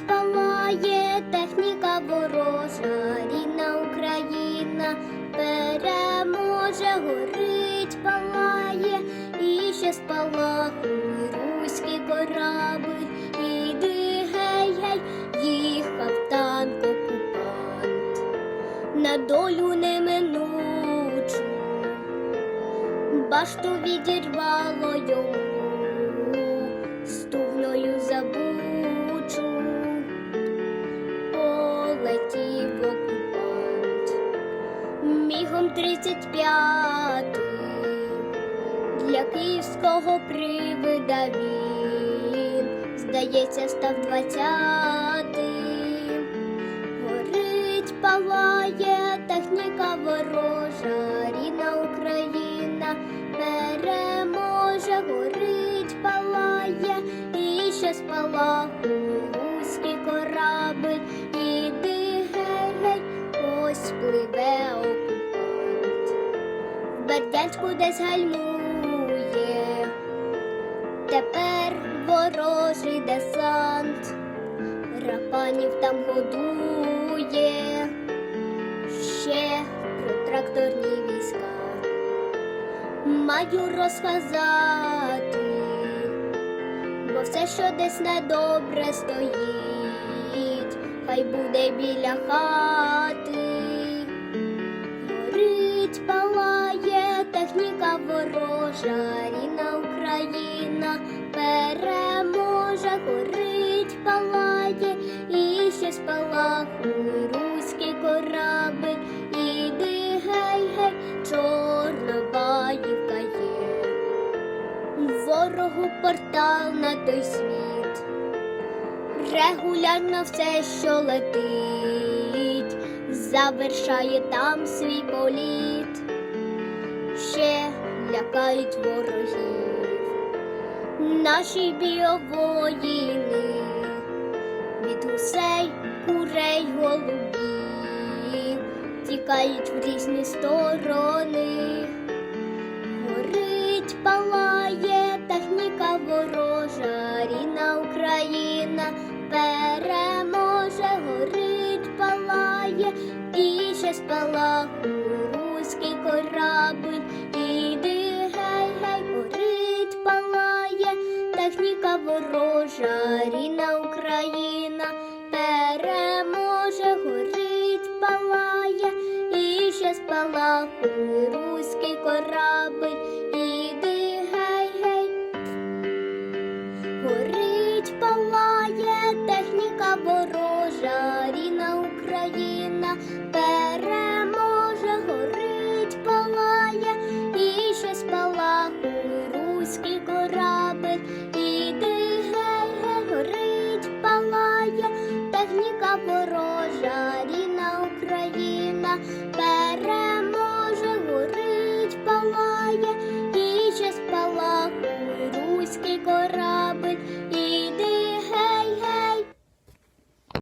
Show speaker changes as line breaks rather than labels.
палає техніка ворожа, рідна Україна переможе, горить, палає, і ще спалахує руський корабль, іди гей, гей, їхав танк на долю неминучу, башту відірвало йому, стугною забучу, 35 для київського привида він, здається, став двадцятим. Горить, палає техніка ворожа, рідна Україна переможе, горить, палає і ще спала руський корабль, іди гей, ось пливе. Бердянську десь гальмує, тепер ворожий десант. Рапанів там годує, ще про тракторні війська. Маю розказати, бо все, що десь недобре стоїть, хай буде біля хати. Горить, техніка ворожа, рідна Україна переможе, горить, палає, і ще спалахує руський корабль, іди гей, гей, чорнобаївка є. Ворогу портал на той світ, регулярно все, що летить, завершає там свій політ, лякають ворогів, наші біовоїни, від гусей, курей, голубів, тікають в різні сторони. Горить, палає техніка ворожа, рідна Україна переможе, горить, палає, і ще спалахує руський корабль, техніка ворожа, рідна Україна переможе, горить, палає, і ще спалахує руський корабель, іди гей, гей, горить, палає, техніка ворожа. Và